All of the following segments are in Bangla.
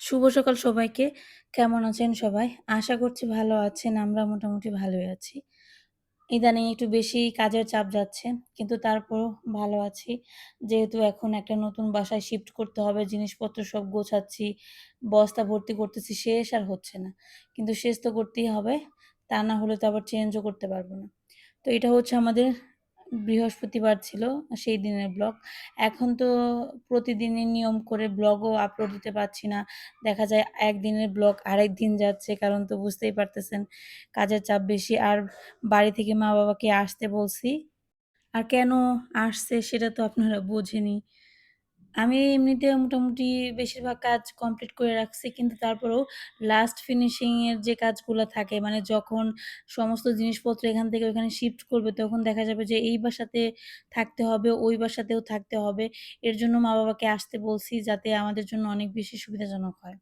শুভ সকাল সবাইকে। কেমন আছেন সবাই? আশা করছি ভালো আছেন। আমরা মোটামুটি ভালোই আছি। ইদানিং একটু বেশি কাজের চাপ যাচ্ছে। কিন্তু তারপরও ভালো আছি। যেহেতু এখন একটা নতুন বাসায় শিফট করতে হবে, জিনিসপত্র সব গোছাচ্ছি, বস্তা ভর্তি করতেছি, শেষ আর হচ্ছে না। কিন্তু শেষ তো করতেই হবে। তা না হলে তো আবার চেঞ্জও করতে পারব না। তো এটা হচ্ছে আমাদের বৃহস্পতিবার ছিল, সেই দিনের ব্লগ। এখন তো প্রতিদিনের নিয়ম করে ব্লগও আপলোড দিতে পারছি না। দেখা যায় একদিনের ব্লগ আরেক দিন যাচ্ছে। কারণ তো বুঝতেই পারতেছেন কাজের চাপ বেশি। আর বাড়ি থেকে মা-বাবাকে আসতে বলছি। আর কেন আসছে সেটা তো আপনারা বোঝেনই। আমি এমনিতে মোটামুটি বেশিরভাগ কাজ কমপ্লিট করে রাখছি। কিন্তু তারপরেও লাস্ট ফিনিশিংয়ের যে কাজগুলো থাকে মানে যখন সমস্ত জিনিসপত্র এখান থেকে ওখানে শিফট করবে তখন দেখা যাবে যে এই বাসাতে থাকতে হবে, ওই বাসাতেও থাকতে হবে। এর জন্য মা-বাবাকে আসতে বলছি যাতে আমাদের জন্য অনেক বেশি সুবিধাজনক হয়।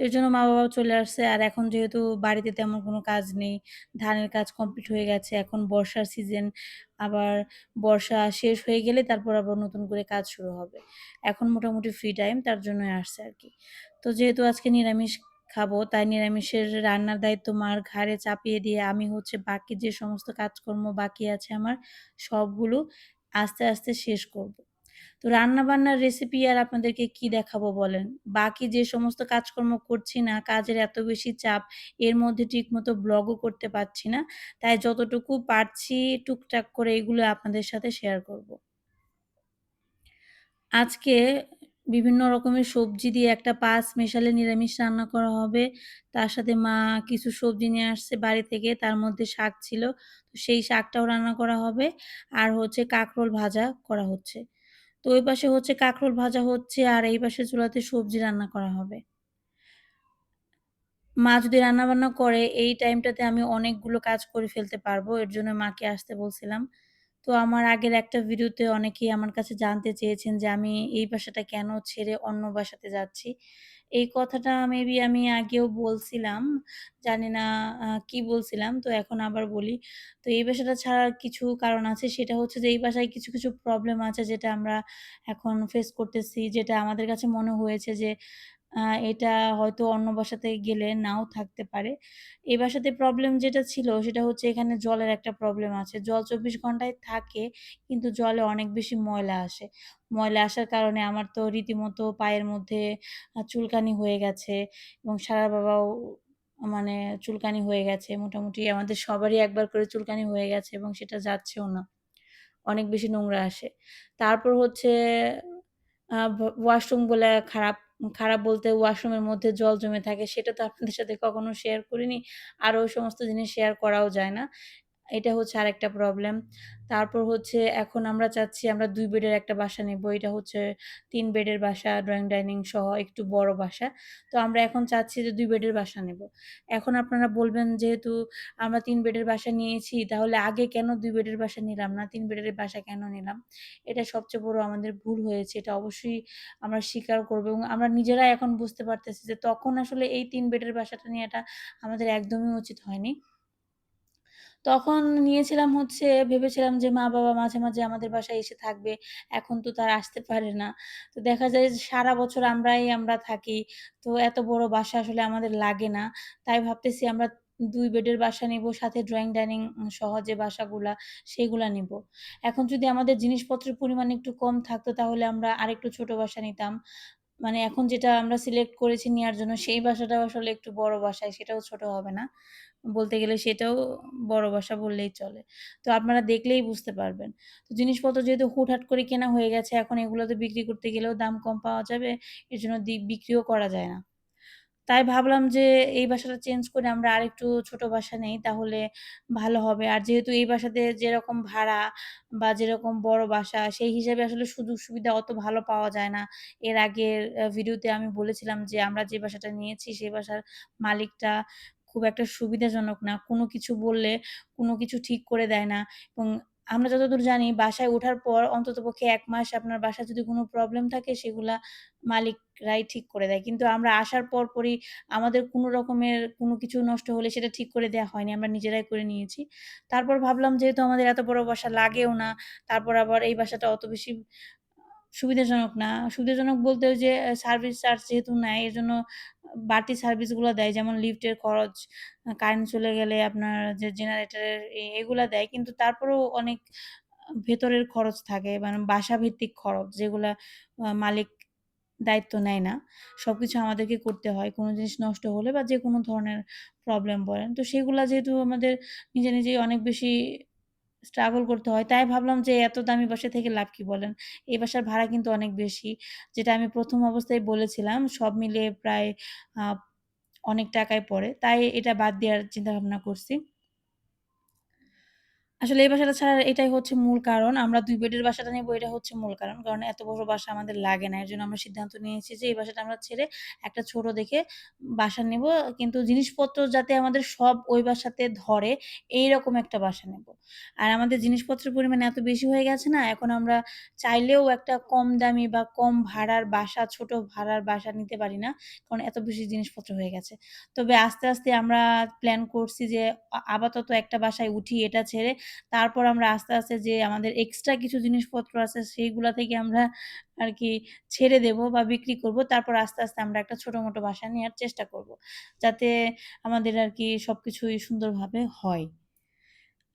তো এর জন্য মা-বাবাও চলে আসছে। আর এখন যেহেতু বাড়িতে তেমন কোনো কাজ নেই, ধানের কাজ কমপ্লিট হয়ে গেছে। এখন বর্ষার সিজন, আবার বর্ষা শেষ হয়ে গেলে তারপর আবার নতুন করে কাজ শুরু হবে। এখন মোটামুটি ফ্রি টাইম তার জন্যই আসছে আর কি তো যেহেতু আজকে নিরামিষ খাব, তাই নিরামিষের রান্নার দায়িত্ব মার ঘাড়ে চাপিয়ে দিয়ে আমি হচ্ছে বাকি যে সমস্ত কাজকর্ম বাকি আছে আমার সবগুলো আস্তে, আস্তে শেষ করব। তো রান্না-বান্নার রেসিপি আর আপনাদেরকে কি দেখাবো বলেন? বাকি যে সমস্ত কাজকর্ম করছি না, কাজের এত বেশি চাপ, এর মধ্যে ঠিকমতো ব্লগও করতে পারছি না। তাই যতটুকু পারছি টুকটাক করে এগুলো আপনাদের সাথে শেয়ার করব। আজকে বিভিন্ন রকমের সবজি দিয়ে একটা পাঁচ মেশালে নিরামিষ রান্না করা হবে। তার সাথে মা কিছু সবজি নিয়ে আসছে বাড়ি থেকে। তার মধ্যে শাক ছিল। তো সেই শাকটাও রান্না করা হবে। আর হচ্ছে কাঁকরোল ভাজা করা হচ্ছে। তো ওই পাশে হচ্ছে কাঁকরোল ভাজা হচ্ছে আর এই পাশে চুলাতে সবজি রান্না করা হবে। মা যদি রান্নাবান্না করে, এই টাইমটাতে আমি অনেকগুলো কাজ করে ফেলতে পারব। এর জন্য মাকে আসতে বলছিলাম। তো আমার আগের একটা ভিডিওতে অনেকেই আমার কাছে জানতে চেয়েছেন যে আমি এই বাসাটা কেন ছেড়ে অন্য বাসাতে যাচ্ছি। এই কথাটা মেবি আমি আগেও বলছিলাম। জানি না কি বলছিলাম। তো এখন আবার বলি। তো এই ভাষাটা ছাড়ার কিছু কারণ আছে। সেটা হচ্ছে যে এই ভাষায় কিছু, কিছু প্রবলেম আছে যেটা আমরা এখন ফেস করতেছি। যেটা আমাদের কাছে মনে হয়েছে যে এটা হয়তো অন্য বাসাতে গেলে নাও থাকতে পারে। এই বাসাতে প্রবলেম যেটা ছিল সেটা হচ্ছে এখানে জলের একটা প্রবলেম আছে। জল ২৪ ঘন্টায় থাকে কিন্তু জলে অনেক বেশি ময়লা আসে। ময়লা আসার কারণে আমার তো রীতিমতো পায়ের মধ্যে চুলকানি হয়ে গেছে এবং সারা বাবাও মানে চুলকানি হয়ে গেছে। মোটামুটি আমাদের সবারই একবার করে চুলকানি হয়ে গেছে এবং সেটা যাচ্ছেও না। অনেক বেশি নোংরা আসে। তারপর হচ্ছে ওয়াশরুমগুলা খারাপ। খারাপ বলতে ওয়াশরুমের মধ্যে জল জমে থাকে। সেটা তো আপনাদের সাথে কখনো শেয়ার করিনি। আর ওই সমস্ত জিনিস শেয়ার করাও যায় না। এটা হচ্ছে আরেকটা প্রবলেম। তারপর হচ্ছে এখন আমরা চাচ্ছি আমরা দুই বেডের একটা বাসা নেব। এটা হচ্ছে তিন বেডের বাসা, ড্রয়িং ডাইনিং সহ একটু বড় বাসা। তো আমরা এখন চাচ্ছি যে দুই বেডের বাসা নেব। এখন আপনারা বলবেন যেহেতু আমরা তিন বেডের বাসা নিয়েছি তাহলে আগে কেন দুই বেডের বাসা নিলাম না? তিন বেডের বাসা কেন নিলাম? এটা সবচেয়ে বড় আমাদের ভুল হয়েছে। এটা অবশ্যই আমরা স্বীকার করব এবং আমরা নিজেরাই এখন বুঝতে পারতেছি যে তখন আসলে এই তিন বেডের বাসাটা নেয়াটা আমাদের একদমই উচিত হয়নি। তখন নিয়েছিলাম হচ্ছে ভেবেছিলাম যে মা-বাবা মাঝে, মাঝে আমাদের বাসায় এসে থাকবে। এখন তো তার আসতে পারে না। তো দেখা যায় সারা বছর আমরাই আমরা থাকি। তো এত বড় বাসা আসলে আমাদের লাগে না। তাই ভাবতেছি আমরা দুই বেডের বাসা নিবো সাথে ড্রয়িং ডাইনিং সহ যে বাসাগুলা সেগুলা নিবো। এখন যদি আমাদের জিনিসপত্রের পরিমাণ একটু কম থাকতো তাহলে আমরা আরেকটু ছোট বাসা নিতাম। মানে এখন যেটা আমরা সিলেক্ট করেছি নেওয়ার জন্য সেই বাসাটাও আসলে একটু বড় বাসায় সেটাও ছোট হবে না। বলতে গেলে সেটাও বড় বাসা বললেই চলে। তো আপনারা দেখলেই বুঝতে পারবেন। তো জিনিসপত্র যেহেতু হুটহাট করে কেনা হয়ে গেছে, এখন এগুলো তো বিক্রি করতে গেলেও দাম কম পাওয়া যাবে। এর জন্য বিক্রিও করা যায় না। তাই ভাবলাম যে, এই বাসাটা চেঞ্জ করে আমরা আরেকটু ছোট বাসা নেই, তাহলে ভালো হবে। আর যেহেতু এই বাসাতে যেরকম ভাড়া বা যেরকম বড় বাসা, সেই হিসাবে আসলে সুযোগ সুবিধা অত ভালো পাওয়া যায় না। এর আগের ভিডিওতে আমি বলেছিলাম যে, আমরা যে বাসাটা নিয়েছি সেই বাসার মালিকটা খুব একটা সুবিধাজনক না। কোনো কিছু বললে কোনো কিছু ঠিক করে দেয় না এবং আমরা যতদূর জানি বাসায় ওঠার পর অন্তত পক্ষে এক মাস আপনার বাসায় যদি কোনো প্রবলেম থাকে সেগুলা মালিকরাই ঠিক করে দেয়। কিন্তু আমরা আসার পর পরই আমাদের কোনো রকমের কোনো কিছু নষ্ট হলে সেটা ঠিক করে দেওয়া হয়নি। আমরা নিজেরাই করে নিয়েছি। তারপর ভাবলাম যেহেতু আমাদের এত বড় বাসা লাগেও না, তারপর আবার এই বাসাটা অত বেশি সুবিধাজনক না। সুবিধাজনক বলতে যে সার্ভিস চার্জ যেহেতু নেয় এজন্য জন্য বাড়তি সার্ভিসগুলো দেয়। যেমন লিফটের খরচ, কারেন্ট চলে গেলে আপনার যে জেনারেটরের এগুলা দেয়। কিন্তু তারপরেও অনেক ভেতরের খরচ থাকে মানে বাসাভিত্তিক খরচ যেগুলা মালিক দায়িত্ব নেয় না। সবকিছু আমাদেরকে করতে হয়। কোনো জিনিস নষ্ট হলে বা যে কোনো ধরনের প্রবলেম বলেন। তো সেগুলা যেহেতু আমাদের নিজে, নিজেই অনেক বেশি স্ট্রাগল করতে হয়। তাই ভাবলাম যে, এত দামি বাসা থেকে লাভ কি বলেন? এই বাসার ভাড়া কিন্তু অনেক বেশি। যেটা আমি প্রথম অবস্থায় বলেছিলাম, সব মিলিয়ে প্রায় অনেক টাকায় পড়ে। তাই এটা বাদ দেওয়ার চিন্তা ভাবনা করছি। আসলে এই বাসাটা ছাড়ার এটাই হচ্ছে মূল কারণ। আমরা দুই বেডের বাসাটা নিবো এটা হচ্ছে মূল কারণ। কারণ এত বড় বাসা আমাদের লাগে না। এর জন্য আমরা সিদ্ধান্ত নিয়েছি যে এই বাসাটা আমরা ছেড়ে একটা ছোট দেখে বাসা নিবো। কিন্তু জিনিসপত্র যাতে আমাদের সব ওই বাসাতে ধরে এই রকম একটা বাসা নেব আর আমাদের জিনিসপত্রের পরিমাণ এত বেশি হয়ে গেছে না এখন আমরা চাইলেও একটা কম দামি বা কম ভাড়ার বাসা, ছোট ভাড়ার বাসা নিতে পারি না। কারণ এত বেশি জিনিসপত্র হয়ে গেছে। তবে আস্তে, আস্তে আমরা প্ল্যান করছি যে আপাতত একটা বাসায় উঠি এটা ছেড়ে তারপর আমরা আস্তে, আস্তে যে আমাদের এক্সট্রা কিছু জিনিসপত্র আছে সেইগুলা থেকে আমরা আর কি ছেড়ে দেবো বা বিক্রি করব। তারপর আস্তে, আস্তে আমরা একটা ছোট-মোটো বাসা নেওয়ার চেষ্টা করব। যাতে আমাদের আরকি সবকিছুই সুন্দরভাবে হয়।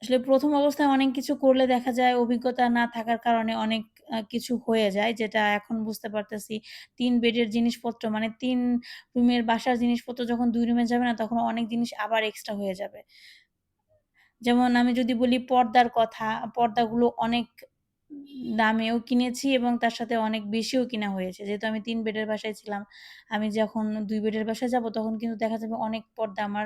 আসলে প্রথম অবস্থায় অনেক কিছু করলে দেখা যায় অভিজ্ঞতা না থাকার কারণে অনেক কিছু হয়ে যায়। যেটা এখন বুঝতে পারতেছি তিন বেডের জিনিসপত্র মানে তিন রুমের বাসার জিনিসপত্র যখন দুই রুমে যাবে না তখন অনেক জিনিস আবার এক্সট্রা হয়ে যাবে। যেমন আমি যদি বলি পর্দার কথা, পর্দাগুলো অনেক দামেও কিনেছি এবং তার সাথে অনেক বেশিও কিনা হয়েছে। যেহেতু আমি তিন বেডের বাসায় ছিলাম। আমি যখন দুই বেডের বাসায় যাব তখন কিন্তু দেখা যাবে অনেক পর্দা আমার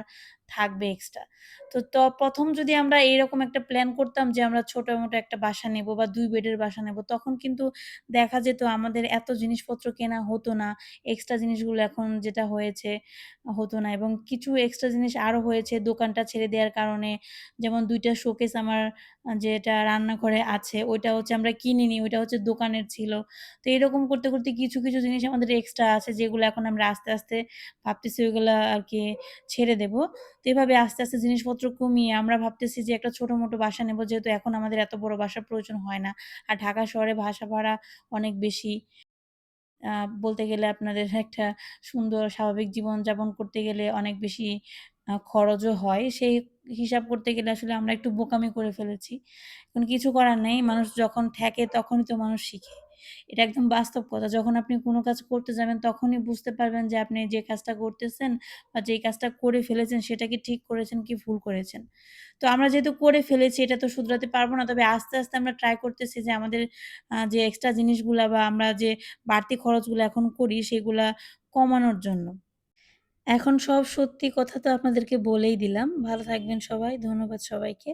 থাকবে এক্সট্রা। তো তো প্রথম যদি আমরা এইরকম একটা প্ল্যান করতাম যে আমরা ছোট-মোটো একটা বাসা নেব বা দুই বেডের বাসা নেব তখন কিন্তু দেখা যেত আমাদের এত জিনিসপত্র কেনা হতো না। এক্সট্রা জিনিসগুলো এখন যেটা হয়েছে হতো না এবং কিছু এক্সট্রা জিনিস আরও হয়েছে দোকানটা ছেড়ে দেওয়ার কারণে। যেমন দুইটা শোকেস আমার যেটা রান্নাঘরে আছে ওইটা হচ্ছে আমরা কিনিনি, ওইটা হচ্ছে দোকানের ছিল। তো এরকম করতে, করতে কিছু, কিছু জিনিস আমাদের এক্সট্রা আছে যেগুলো এখন আমরা আস্তে, আস্তে ভাবতেছি ওইগুলো আর কি ছেড়ে দেবো। তো এভাবে আস্তে, আস্তে জিনিসপত্র কমিয়ে আমরা ভাবতেছি যে একটা ছোট-মোটো বাসা নেব যেহেতু এখন আমাদের এত বড় বাসার প্রয়োজন হয় না। আর ঢাকা শহরে বাসা ভাড়া অনেক বেশি। বলতে গেলে আপনাদের একটা সুন্দর স্বাভাবিক জীবনযাপন করতে গেলে অনেক বেশি খরচও হয়। সেই হিসাব করতে গেলে আসলে আমরা একটু বোকামি করে ফেলেছি। এখন কিছু করার নেই। মানুষ যখন ঠেকে তখনই তো মানুষ শিখে। এটা একদম বাস্তব কথা। যখন আপনি কোনো কাজ করতে যাবেন তখনই বুঝতে পারবেন যে আপনি যে কাজটা করতেছেন বা যেই কাজটা করে ফেলেছেন সেটা কি ঠিক করেছেন কি ভুল করেছেন। তো আমরা যেহেতু করে ফেলেছি এটা তো শুধরাতে পারব না। তবে আস্তে, আস্তে আমরা ট্রাই করতেছি যে আমাদের যে এক্সট্রা জিনিসগুলা বা আমরা যে বাড়তি খরচগুলো এখন করি সেগুলা কমানোর জন্য। এখন সব সত্যি কথা তো আপনাদেরকে বলেই দিলাম। ভালো থাকবেন সবাই। ধন্যবাদ সবাইকে।